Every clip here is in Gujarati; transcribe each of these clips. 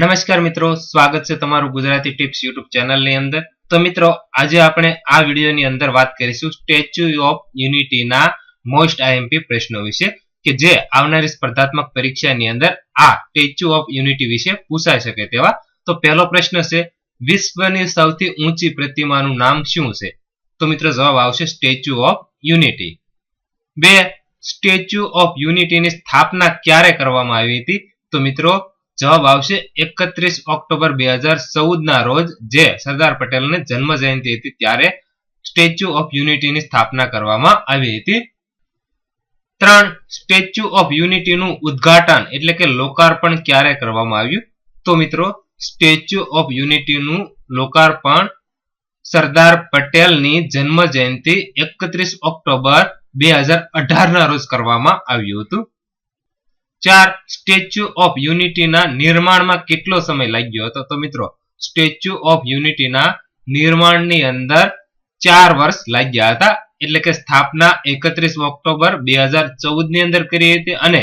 નમસ્કાર મિત્રો, સ્વાગત છે તમારું ગુજરાતી ટિપ્સ યુટ્યુબ ચેનલની અંદર. તો મિત્રો, આજે આપણે આ વિડીયોની અંદર વાત કરીશું સ્ટેચ્યુ ઓફ યુનિટીના મોસ્ટ આઈએમપી પ્રશ્નો વિશે, કે જે આવનારી સ્પર્ધાત્મક પરીક્ષાની અંદર આ સ્ટેચ્યુ ઓફ યુનિટી વિશે પૂછાઈ શકે તેવા. તો પહેલો પ્રશ્ન છે, વિશ્વની સૌથી ઊંચી પ્રતિમાનું નામ શું છે? તો મિત્રો, જવાબ આવશે સ્ટેચ્યુ ઓફ યુનિટી. બે, સ્ટેચ્યુ ઓફ યુનિટીની સ્થાપના ક્યારે કરવામાં આવી હતી? તો મિત્રો જવાબ આવશે એકત્રીસ ઓક્ટોબર બે હજાર ચૌદ ના રોજ, જે સરદાર પટેલની જન્મ જયંતિ હતી ત્યારે સ્ટેચ્યુ ઓફ યુનિટીની સ્થાપના કરવામાં આવી હતી. ત્રણ, સ્ટેચ્યુ ઓફ યુનિટીનું ઉદ્ઘાટન એટલે કે લોકાર્પણ ક્યારે કરવામાં આવ્યું? તો મિત્રો, સ્ટેચ્યુ ઓફ યુનિટીનું લોકાર્પણ સરદાર પટેલની જન્મ જયંતિ એકત્રીસ ઓક્ટોબર બે હજાર અઢાર ના રોજ કરવામાં આવ્યું હતું. ચાર સ્ટેચ્યુ ઓફ યુનિટીના નિર્માણમાં કેટલો સમય લાગ્યો હતો? તો મિત્રો, સ્ટેચ્યુ ઓફ યુનિટીના નિર્માણની અંદર ચાર વર્ષ લાગ્યા હતા. એટલે કે સ્થાપના એકત્રીસ ઓક્ટોબર બે હજાર ચૌદની અંદર કરી હતી અને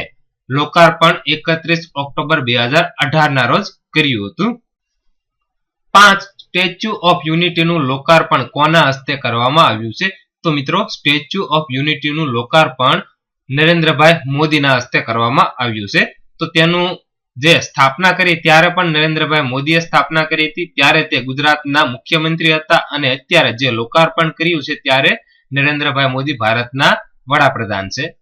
લોકાર્પણ એકત્રીસ ઓક્ટોબર બે હજાર અઢારના રોજ કર્યું હતું. પાંચ સ્ટેચ્યુ ઓફ યુનિટીનું લોકાર્પણ કોના હસ્તે કરવામાં આવ્યું છે? તો મિત્રો, સ્ટેચ્યુ ઓફ યુનિટીનું લોકાર્પણ નરેન્દ્રભાઈ મોદીના હસ્તે કરવામાં આવ્યું છે. તો તેનું જે સ્થાપના કરી ત્યારે પણ નરેન્દ્રભાઈ મોદીએ સ્થાપના કરી હતી. ત્યારે તે ગુજરાતના મુખ્યમંત્રી હતા અને અત્યારે જે લોકાર્પણ કર્યું છે ત્યારે નરેન્દ્રભાઈ મોદી ભારતના વડાપ્રધાન છે.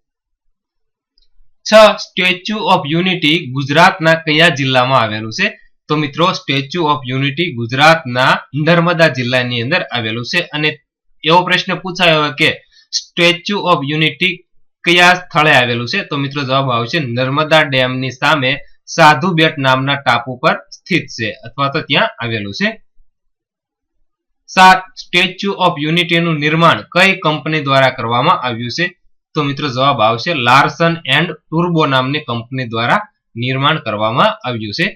છ સ્ટેચ્યુ ઓફ યુનિટી ગુજરાતના કયા જિલ્લામાં આવેલું છે? તો મિત્રો, સ્ટેચ્યુ ઓફ યુનિટી ગુજરાતના નર્મદા જિલ્લાની અંદર આવેલું છે. અને એવો પ્રશ્ન પૂછાયો કે સ્ટેચ્યુ ઓફ યુનિટી કયા સ્થળે આવેલું છે? તો મિત્રો જવાબ આવશે નર્મદા ડેમની સામે સાધુ બેટ નામના ટાપુ પર સ્થિત છે, અથવા તો ત્યાં આવેલું છે. સાત, સ્ટેચ્યુ ઓફ યુનિટીનું નિર્માણ કઈ કંપની દ્વારા કરવામાં આવ્યું છે? તો મિત્રો જવાબ આવશે લાર્સન એન્ડ ટુર્બો નામની કંપની દ્વારા નિર્માણ કરવામાં આવ્યું છે.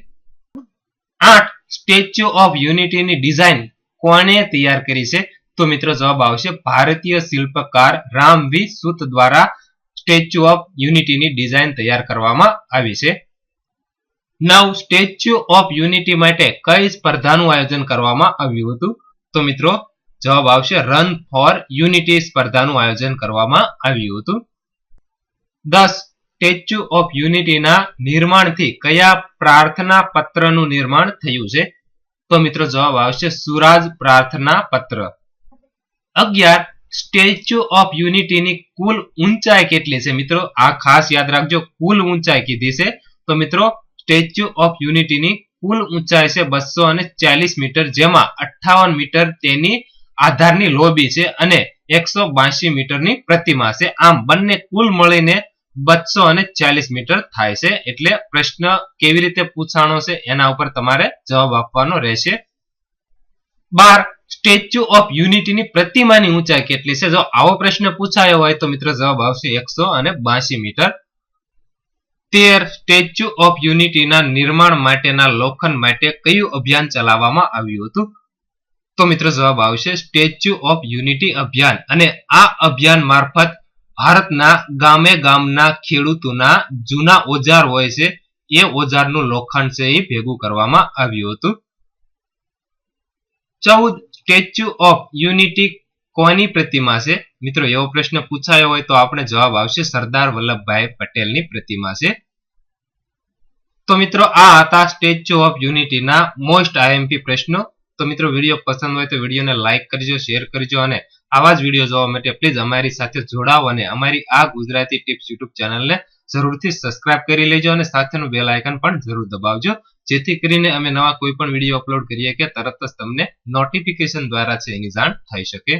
આઠ, સ્ટેચ્યુ ઓફ યુનિટીની ડિઝાઇન કોણે તૈયાર કરી છે? તો મિત્રો જવાબ આવશે ભારતીય શિલ્પકાર રામવી સુત દ્વારા સ્ટેચ્યુ ઓફ યુનિટીની ડિઝાઇન તૈયાર કરવામાં આવી છે. નવ સ્ટેચ્યુ ઓફ યુનિટી માટે કઈ સ્પર્ધાનું આયોજન કરવામાં આવ્યું હતું? તો મિત્રો, જવાબ આવશે રન ફોર યુનિટી સ્પર્ધાનું આયોજન કરવામાં આવ્યું હતું. દસ સ્ટેચ્યુ ઓફ યુનિટીના નિર્માણથી કયા પ્રાર્થના પત્રનું નિર્માણ થયું છે? તો મિત્રો, જવાબ આવશે સુરાજ પ્રાર્થના પત્ર. અગિયાર સ્ટેચ્યુ ઓફ યુનિટીની કુલ ઊંચાઈ કેટલી છે મિત્રો? આ ખાસ યાદ રાખજો, કુલ ઊંચાઈ કીધી છે. તો મિત્રો, સ્ટેચ્યુ ઓફ યુનિટીની કુલ ઊંચાઈ છે બસો અને ચાલીસ મીટર જેમાં અઠ્ઠાવન મીટર તેની આધારની લોબી છે અને એકસો બાસી મીટરની પ્રતિમા છે. આમ બંને કુલ મળીને બસો અને ચાલીસ મીટર થાય છે. એટલે પ્રશ્ન કેવી રીતે પૂછાણો છે એના ઉપર તમારે જવાબ આપવાનો રહેશે. બાર સ્ટેચ્યુ ઓફ યુનિટીની પ્રતિમાની ઊંચાઈ કેટલી છે? જો આવો પ્રશ્ન પૂછાયો હોય તો મિત્રો જવાબ આવશે એકસો અને બાસી મીટર. તેર સ્ટેચ્યુ ઓફ યુનિટીના નિર્માણ માટેના લોખંડ માટે કયું અભિયાન ચલાવવામાં આવ્યું હતું? તો મિત્રો જવાબ આવશે સ્ટેચ્યુ ઓફ યુનિટી અભિયાન. અને આ અભિયાન મારફત ભારતના ગામે ગામના ખેડૂતોના જૂના ઓજાર હોય છે, એ ઓજારનું લોખંડ છે એ ભેગું કરવામાં આવ્યું હતું. ચૌદ સ્ટેચ્યુ ઓફ યુનિટી કોની પ્રતિમા છે? મિત્રો, એવો પ્રશ્ન પૂછાયો હોય તો આપણે જવાબ આવશે સરદાર વલ્લભભાઈ પટેલની પ્રતિમા છે. તો મિત્રો, આ હતા સ્ટેચ્યુ ઓફ યુનિટીના મોસ્ટ આઈએમપી પ્રશ્નો. તો મિત્રો, વીડિયો પસંદ હોય તો વિડીયોને લાઇક કરજો, શેર કરજો અને આવા જ વીડિયો જોવા માટે પ્લીઝ અમારી સાથે જોડાઓ અને અમારી આ ગુજરાતી ટિપ્સ યુટ્યુબ ચેનલને જરૂરથી સબસ્ક્રાઇબ કરી લેજો અને સાથેનું બેલ આઇકન પણ જરૂર દબાવજો. જેથી કરીને અમે નવા કોઈ પણ વીડિયો અપલોડ કરીએ કે તરત જ તમને નોટિફિકેશન દ્વારા છે એની જાણ થઈ શકે.